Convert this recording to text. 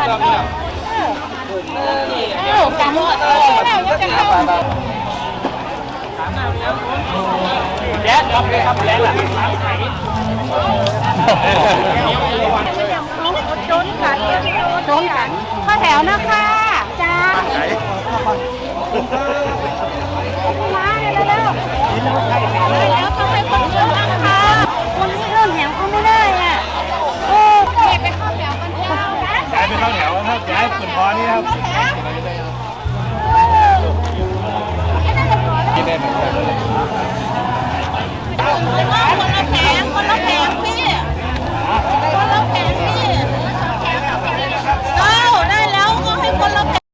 เอ้าจำแล้วยังจะเข้าแจ๊ดครับเลยครับแจ๊ดล่ะจนกันจนกันข้อแถวนะคะจ้า เข้าแถวครับย้ายขุนพอนี่ครับ